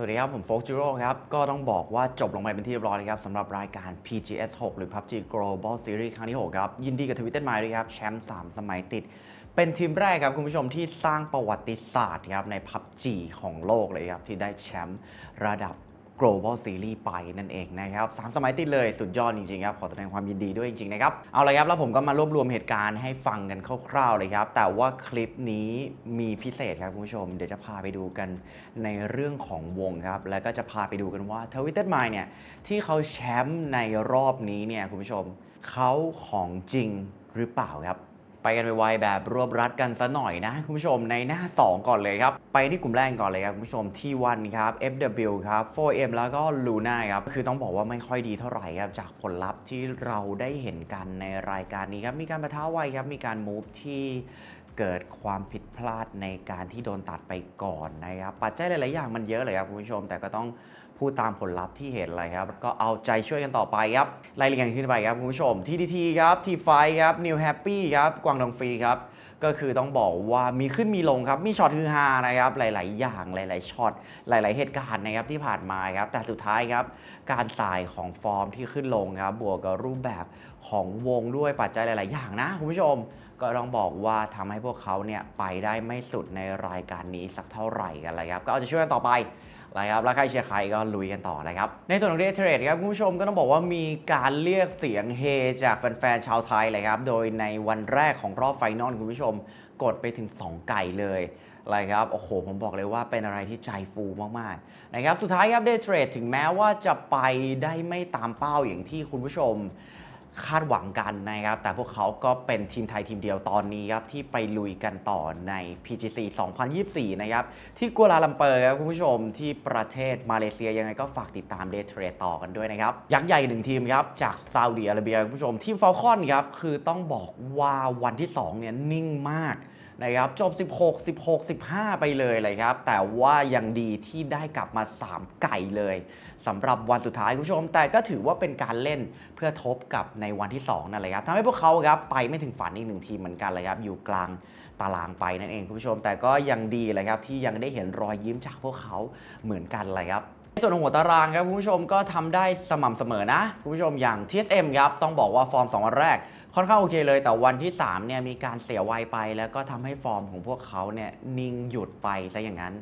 สวัสดีครับ ผมโฟกจิโร่ครับ ก็ต้องบอกว่าจบลงไปเป็นที่เรียบร้อยแล้วครับสำหรับรายการ PGS 6 หรือ PUBG Global Series ครั้งที่ 6 ครับ ยินดีกับทวิตเตอร์มาด้วยครับ แชมป์ 3 สมัยติด เป็นทีมแรกครับ คุณผู้ชมที่สร้างประวัติศาสตร์ครับใน PUBG ของโลกเลยครับ ที่ได้แชมป์ระดับ global series ไปนั่นเองนะครับสามสมัยติดเลยสุดยอดจริงๆครับขอแสดงความยินดีด้วยจริงๆนะครับเอาละครับแล้วผมก็มารวบรวมเหตุการณ์ให้ฟังกันคร่าวๆเลยครับ แต่ว่าคลิปนี้มีพิเศษครับคุณผู้ชม เดี๋ยวจะพาไปดูกันในเรื่องของวงครับ แล้วก็จะพาไปดูกันว่าทวิตเตอร์มเนี่ยที่เขาแชมป์ในรอบนี้เนี่ยคุณผู้ชมเขาของจริงหรือเปล่าครับ ไปกันไวๆแบบรวบรัดกันซะหน่อยนะคุณผู้ชมในหน้า 2 ก่อนเลยครับ ไปที่กลุ่มแรกก่อนเลยครับคุณผู้ชมที่วันครับ FW ครับ 4M แล้วก็ Luna ครับ คือต้องบอกว่าไม่ค่อยดีเท่าไหร่ครับ จากผลลัพธ์ที่เราได้เห็นกันในรายการนี้ครับ มีการประท้าไวครับ มีการมูฟที่เกิดความผิดพลาดในการที่โดนตัดไปก่อนนะครับ ปัจจัยหลาย ๆ อย่างมันเยอะเลยครับคุณผู้ชม แต่ก็ต้อง พูดตามผลลัพธ์ที่เห็นเลยครับ ก็เอาใจช่วยกันต่อไปครับไล่เรียงขึ้นไปครับคุณผู้ชม TTT ครับ T5 ครับ New Happy ครับกวางดงฟรีครับก็คือต้องบอกว่ามีขึ้นมีลงครับ มีช็อตฮือฮานะครับ หลาย ๆ อย่างหลาย ๆ ช็อต หลาย ๆ เหตุการณ์นะครับที่ผ่านมาครับ แต่สุดท้ายครับ การสายของฟอร์มที่ขึ้นลงครับ บวกกับรูปแบบของวงด้วยปัจจัยหลาย ๆ อย่างนะคุณผู้ชม ก็ต้องบอกว่าทำให้พวกเขาเนี่ยไปได้ไม่สุดในรายการนี้สักเท่าไหร่กันเลยครับ ก็เอาใจะช่วยกันต่อไป อะไรครับแล้วใครเชียร์ใครก็ลุยกันต่อเลยครับ ในส่วนของเดทเทรดครับคุณผู้ชมก็ต้องบอกว่ามีการเรียกเสียงเฮจากแฟนๆชาวไทยเลยครับโดยในวันแรกของรอบไฟนอลคุณผู้ชม กดไปถึง 2 ไก่เลยอะไรครับ โอ้โห ผมบอกเลยว่าเป็นอะไรที่ใจฟูมาก ๆ นะครับ สุดท้ายครับเดทเทรดถึงแม้ว่าจะไปได้ไม่ตามเป้าอย่างที่คุณผู้ชม คาดหวังกันนะครับ แต่พวกเขาก็เป็นทีมไทยทีมเดียวตอนนี้ครับ ที่ไปลุยกันต่อใน PGC 2024 นะครับ ที่กัวลาลัมเปอร์ครับคุณผู้ชมที่ประเทศมาเลเซียยังไงก็ฝากติดตามเดทเทรดต่อกันด้วยนะครับ ยักษ์ใหญ่หนึ่งทีมครับ จากซาอุดีอาระเบียคุณผู้ชมทีมฟอลคอนครับ คือต้องบอกว่าวันที่2เนี่ยนิ่งมาก นะครับจบ 16 16 15 ไปเลยเลยครับ แต่ว่ายังดีที่ได้กลับมา 3 ไก่เลยสำหรับวันสุดท้ายคุณผู้ชม แต่ก็ถือว่าเป็นการเล่นเพื่อทบกับในวันที่2นั่นแหละครับทำให้พวกเขาครับไปไม่ถึงฝันอีกหนึ่งทีมเหมือนกันเลยครับ อยู่กลางตารางไปนั่นเองคุณผู้ชม แต่ก็ยังดีเลยครับที่ยังได้เห็นรอยยิ้มจากพวกเขาเหมือนกันเลยครับ ในส่วนของหัวตารางครับคุณผู้ชมก็ทำได้สม่ำเสมอนะคุณผู้ชมอย่าง TSM ครับต้องบอกว่าฟอร์ม 2 วันแรก ค่อนข้างโอเคเลย แต่วันที่3เนี่ยมีการเสียไวไป แล้วก็ทำให้ฟอร์มของพวกเขาเนี่ยนิ่งหยุดไปซะอย่างนั้น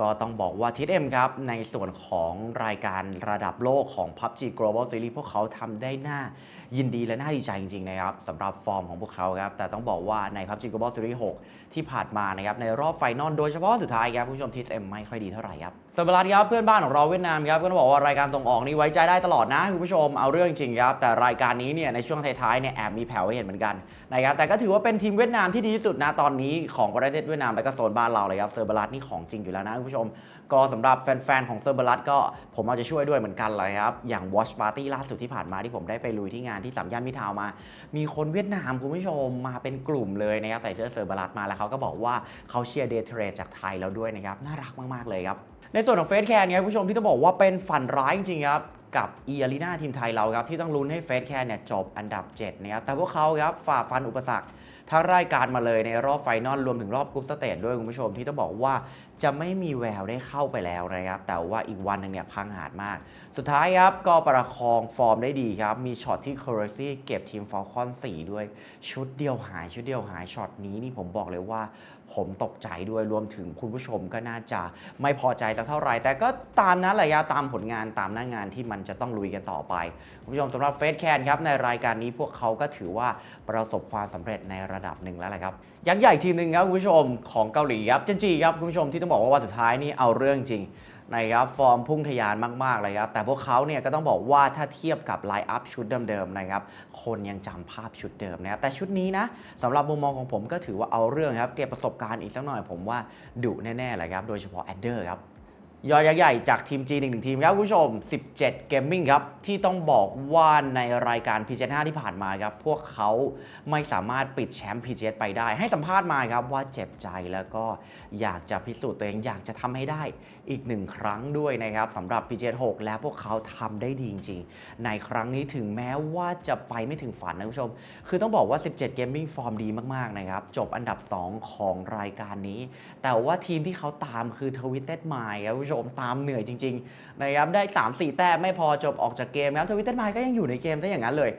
ก็ต้องบอกว่า TSM ครับ ในส่วนของรายการระดับโลกของ PUBG Global Series พวกเขาทำได้น่ายินดีและน่าดีใจจริง ๆ นะครับสำหรับฟอร์มของพวกเขาครับ แต่ต้องบอกว่าใน PUBG Global Series 6 ที่ผ่านมานะครับ ในรอบไฟนอลโดยเฉพาะสุดท้ายครับ คุณผู้ชม TSM ไม่ค่อยดีเท่าไหร่ครับสเปรัตครับเพื่อนบ้านของเราเวียดนามครับก็ต้องบอกว่ารายการส่งออกนี่ไว้ใจได้ตลอดนะคุณผู้ชมเอาเรื่องจริงครับแต่รายการนี้เนี่ยในช่วงท้ายๆเนี่ยแอบมีแผ่วให้เห็นเหมือนกันนะครับแต่ก็ถือว่าเป็นทีมเวียดนามที่ดีที่สุดนะตอนนี้ของประเทศเวียดนามและก็โซนบ้านเราเลยครับเซอร์บรัตนี่ของจริงอยู่แล้วนะคุณผู้ชม ก็สำหรับแฟนๆของเซอร์เบรัตก็ผมเอาจะช่วยด้วยเหมือนกันเลยครับ อย่าง Watch Party ล่าสุดที่ผ่านมาที่ผมได้ไปลุยที่งานที่สามย่านมิทาวมา มีคนเวียดนามคุณผู้ชมมาเป็นกลุ่มเลยนะครับใส่เสื้อเซอร์เบรัตมาแล้วเขาก็บอกว่าเขาเชียร์เดย์เทรดจากไทยแล้วด้วยนะครับน่ารักมากๆเลยครับในส่วนของเฟสแคนเนี่ยคุณผู้ชมที่ต้องบอกว่าเป็นฝันร้ายจริงๆครับกับเอีอารีนาทีมไทยเราครับ ที่ต้องลุ้นให้เฟสแคนเนี่ยจบอันดับ 7 นะครับ แต่พวกเขาครับฝ่าฟันอุปสรรคทั้งรายการมาเลยในรอบไฟนอลรวมถึงรอบกรุ๊ปสเตจด้วยคุณผู้ชมที่ต้องบอกว่า จะไม่มีแววได้เข้าไปแล้วนะครับ แต่ว่าอีกวันหนึงเนี่ยพังหาดมาก สุดท้ายครับก็ประคองฟอร์มได้ดีครับ มีช็อตที่เคอร์ซี่เก็บทีมฟอลคอน4ด้วย ชุดเดียวหายชุดเดียวหายช็อตนี้นี่ผมบอกเลยว่า ผมตกใจด้วยรวมถึงคุณผู้ชมก็น่าจะไม่พอใจสักเท่าไหร่ แต่ก็ตามนั้นแหละครับตามผลงานตามหน้างานที่มันจะต้องลุยกันต่อไป คุณผู้ชมสำหรับเฟสแคนครับในรายการนี้พวกเขาก็ถือว่าประสบความสำเร็จในระดับหนึ่งแล้วแหละครับยักษ์ใหญ่ทีมหนึ่งครับคุณผู้ชมของเกาหลีครับเจนจีครับคุณผู้ชมที่ต้องบอกว่าวันสุดท้ายนี่เอาเรื่องจริงนะครับฟอร์มพุ่งทะยานมาก ๆ เลยครับ แต่พวกเขาเนี่ยก็ต้องบอกว่าถ้าเทียบกับไลน์อัพชุดเดิม ๆ นะครับ คนยังจำภาพชุดเดิมนะครับ แต่ชุดนี้นะสำหรับมุมมองของผมก็ถือว่าเอาเรื่องครับ เก็บประสบการณ์อีกสักหน่อยผมว่าดุแน่ ๆ เลยครับ โดยเฉพาะแอดเดอร์ครับ ยอดยักษ์ใหญ่จากทีมจีนอีกหนึ่งทีมครับคุณผู้ชม 17 Gaming ครับ ที่ต้องบอกว่าในรายการ PGS 5ที่ผ่านมาครับ พวกเขาไม่สามารถปิดแชมป์ PGS ไปได้ ให้สัมภาษณ์มาครับว่าเจ็บใจแล้วก็อยากจะพิสูจน์ตัวเองอยากจะทำให้ได้อีกหนึ่งครั้งด้วยนะครับสำหรับ PGS 6และพวกเขาทำได้ดีจริงๆ ในครั้งนี้ถึงแม้ว่าจะไปไม่ถึงฝันนะคุณผู้ชม คือต้องบอกว่า 17 Gaming ฟอร์มดีมากๆนะครับจบอันดับ 2 ของรายการนี้ แต่ว่าทีมที่เขาตามคือ Twisted Mind ครับผู้ชมตามเหนื่อยจริงๆนะครับได้ 3 4 แต้มไม่พอจบออกจากเกมครับทวิตเตอร์ไมก็ยังอยู่ในเกมซะอย่างนั้นเลย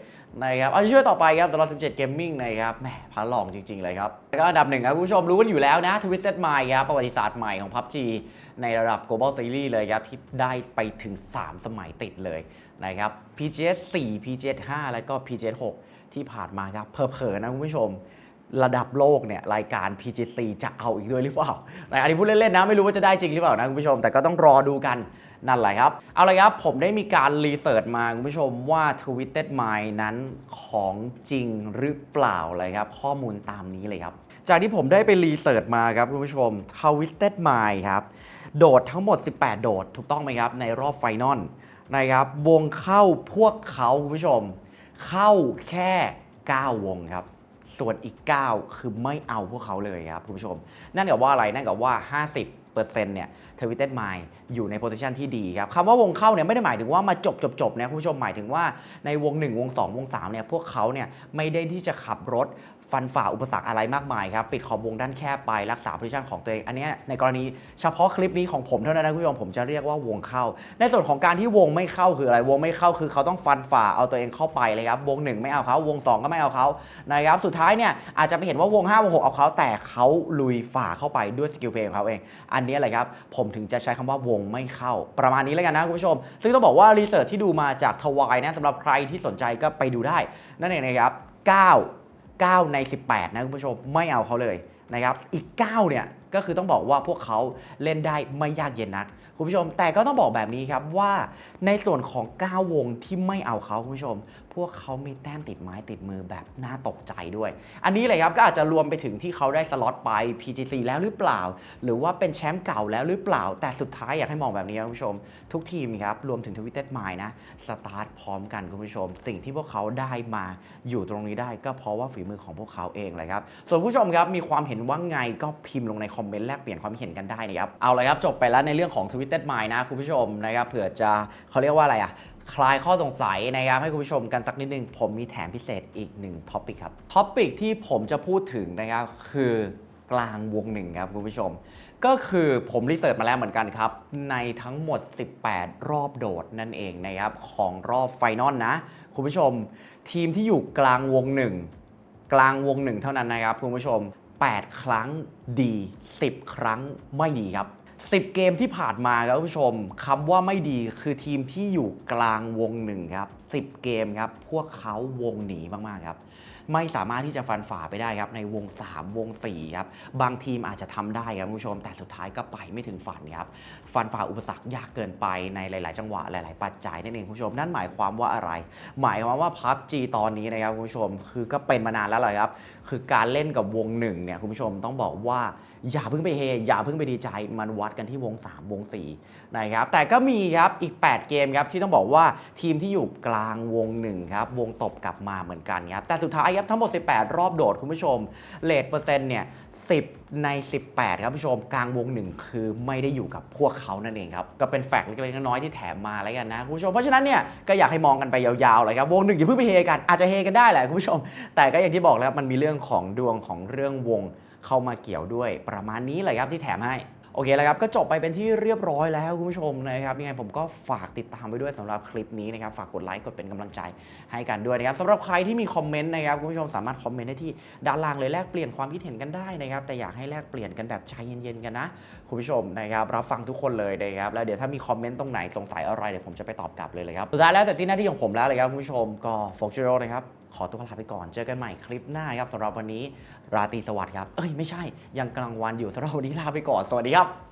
นะครับเอาช่วยต่อไปครับตลอด 17 Gaming นะครับแหมพาลองจริง ๆ เลยครับ แล้วก็อันดับหนึ่งครับคุณผู้ชมรู้กันอยู่แล้วนะ Twisted Mind ครับประวัติศาสตร์ใหม่ของ PUBG ในระดับ global series เลยครับ ที่ได้ไปถึง 3 สมัยติดเลยนะครับ PGS 4 PGS 5 แล้วก็ PGS 6 ที่ผ่านมาครับเพอๆนะคุณผู้ชม ระดับโลกเนี่ยรายการ PGC จะเอาอีกด้วยหรือเปล่าในอันนี้พูดเล่นๆนะไม่รู้ว่าจะได้จริงหรือเปล่านะคุณผู้ชมแต่ก็ต้องรอดูกันนั่นแหละครับ เอาละครับผมได้มีการรีเสิร์ชมาคุณผู้ชมว่า Twisted Mind นั้นของจริงหรือเปล่าเลยครับ ข้อมูลตามนี้เลยครับ จากที่ผมได้ไปรีเสิร์ชมาครับคุณผู้ชม Twisted Mind ครับโดดทั้งหมด 18 โดดถูกต้องไหมครับในรอบไฟนอลนะครับวงเข้าพวกเขาคุณผู้ชม เข้าแค่ 9 วงครับ ส่วนอีก 9 คือไม่เอาพวกเขาเลยครับคุณผู้ชม นั่นกับว่าอะไร นั่นกับว่า 50%เซ็นต์เนี่ยทวิตเต็ดไมล์อยู่ในโพสิชันที่ดีครับคำว่าวงเข้าเนี่ยไม่ได้หมายถึงว่ามาจบจบจบนะคุณผู้ชมหมายถึงว่าในวง 1 วง 2 วง3เนี่ยพวกเขาเนี่ยไม่ได้ที่จะขับรถ ฟันฝ่าอุปสรรคอะไรมากมายครับ ปิดขอบวงด้านแคบไปรักษาพซิชันของตัวเอง อันเนี้ยในกรณีเฉพาะคลิปนี้ของผมเท่านั้นนะคุณผู้ชมผมจะเรียกว่าวงเข้า ในส่วนของการที่วงไม่เข้าคืออะไรวงไม่เข้าคือเขาต้องฟันฝ่าเอาตัวเองเข้าไปเลยครับวง 1 ไม่เอาเขาวง 2 ก็ไม่เอาเขานะครับสุดท้ายเนี่ยอาจจะไปเห็นว่าวง5วง6เอาเขาแต่เขาลุยฝ่าเข้าไปด้วยสกิลเพลย์ของเขาเอง อันนี้แหละครับผมถึงจะใช้คำว่าวงไม่เข้า ประมาณนี้แล้วกันนะคุณผู้ชม ซึ่งต้องบอกว่ารีเสิร์ชที่ดูมาจากทวายนะสำหรับใครที่สนใจก็ไปดูได้นั่นเองนะครับ9 9 ใน 18 นะคุณผู้ชมไม่เอาเขาเลยนะครับอีก 9 เนี่ย ก็คือต้องบอกว่าพวกเขาเล่นได้ไม่ยากเย็นนักคุณผู้ชม แต่ก็ต้องบอกแบบนี้ครับว่าในส่วนของ 9 วงที่ไม่เอาเขาคุณผู้ชม พวกเขามีแต้มติดไม้ติดมือแบบน่าตกใจด้วย อันนี้เลยครับก็อาจจะรวมไปถึงที่เขาได้สล็อตไป PGC แล้วหรือเปล่า หรือว่าเป็นแชมป์เก่าแล้วหรือเปล่า แต่สุดท้ายอยากให้มองแบบนี้ครับคุณผู้ชม ทุกทีมครับรวมถึงทวิตเต็ดไมนะสตาร์ทพร้อมกันคุณผู้ชม สิ่งที่พวกเขาได้มาอยู่ตรงนี้ได้ ก็เพราะว่าฝีมือของพวกเขาเองเลยครับส่วนผู้ชมครับมีความเห็นว่าไงก็พิมพ์ลงในคอมอมเมนต์แลกเปลี่ยนความเห็นกันได้นะครับเอาเลยครับจบไปแล้วในเรื่องของทวิตเต็ดไมนะคุณผู้ชมนะครับเผื่อจะเขาเรียกว่าอะไรอะคลายข้อสงสัยนะครับให้คุณผู้ชมกันสักนิดนึง ผมมีแถมพิเศษอีกหนึ่งท็อปิกครับท็อปิกที่ผมจะพูดถึงนะครับคือกลางวงหนึ่งครับคุณผู้ชม ก็คือผมรีเสิร์ชมาแล้วเหมือนกันครับ ในทั้งหมด 18 รอบโดดนั่นเองนะครับของรอบไฟนอลนะ คุณผู้ชม ทีมที่อยู่กลางวงหนึ่งกลางวงหนึ่งเท่านั้นนะครับคุณผู้ชม 8 ครั้งดี 10 ครั้งไม่ดีครับ 10 เกมที่ผ่านมาครับผู้ชมคำว่าไม่ดีคือทีมที่อยู่กลางวงหนึ่งครับ 10 เกมครับ พวกเขาวงหนีมาก ๆ ครับ ไม่สามารถที่จะฟันฝ่าไปได้ครับในวง 3 วง4ครับบางทีมอาจจะทำได้ครับคุณผู้ชม แต่สุดท้ายก็ไปไม่ถึงฝันครับฟันฝ่าอุปสรรคยากเกินไปในหลาย ๆ จังหวะหลาย ๆ ปัจจัยนั่นเองคุณผู้ชมนั่นหมายความว่าอะไร หมายความว่าพับจีตอนนี้นะครับคุณผู้ชมคือก็เป็นมานานแล้วเลยครับคือการเล่นกับวงหนึ่งเนี่ยคุณผู้ชมต้องบอกว่าอย่าเพิ่งไปเฮอย่าเพิ่งไปดีใจมันวัดกันที่วง 3 วง4นะครับแต่ก็มีครับอีก 8 เกมครับที่ต้องบอกว่าทีมที่อยู่กลางวงหนึ่งครับวงตบกลับมาเหมือนกันครับแต่สุดท้ายครับทั้งหมด 18 รอบโดดคุณผู้ชมเลทเปอร์เซ็นต์เนี่ย10 ใน 18 ครับผู้ชมกลางวงหนึ่งคือไม่ได้อยู่กับพวกเขานั่นเองครับ ก็เป็นแฟกต์เล็กๆน้อยๆที่แถมมาแล้วกันนะคุณผู้ชมเพราะฉะนั้นเนี่ยก็อยากให้มองกันไปยาวๆเลยครับวงหนึ่งอย่าเพิ่งไปเฮกันอาจจะเฮกันได้แหละคุณผู้ชม แต่ก็อย่างที่บอกแล้วครับมันมีเรื่องของดวงของเรื่องวงเข้ามาเกี่ยวด้วยประมาณนี้เลยครับที่แถมให้ โอเคแล้วครับก็จบไปเป็นที่เรียบร้อยแล้วคุณผู้ชมนะครับยังไงผมก็ฝากติดตามไปด้วยสำหรับคลิปนี้นะครับฝากกดไลค์กดเป็นกำลังใจให้กันด้วยนะครับสำหรับใครที่มีคอมเมนต์นะครับคุณผู้ชมสามารถคอมเมนต์ได้ที่ด้านล่างเลยแลกเปลี่ยนความคิดเห็นกันได้นะครับแต่อยากให้แลกเปลี่ยนกันแบบใจเย็นๆกันนะคุณผู้ชมนะครับรับฟังทุกคนเลยนะครับแล้วเดี๋ยวถ้ามีคอมเมนต์ตรงไหนสงสัยอะไรเดี๋ยวผมจะไปตอบกลับเลยเลยครับสุดท้ายแล้วเสร็จสิ้นหน้าที่ของผมแล้วเลยครับคุณผู้ชมก็โฟกจิโร่นะครับ ขอตัวลาไปก่อน เจอกันใหม่คลิปหน้าครับสำหรับวันนี้ราตรีสวัสดิ์ครับ เอ้ยไม่ใช่ ยังกลางวันอยู่สำหรับวันนี้ลาไปก่อน สวัสดีครับ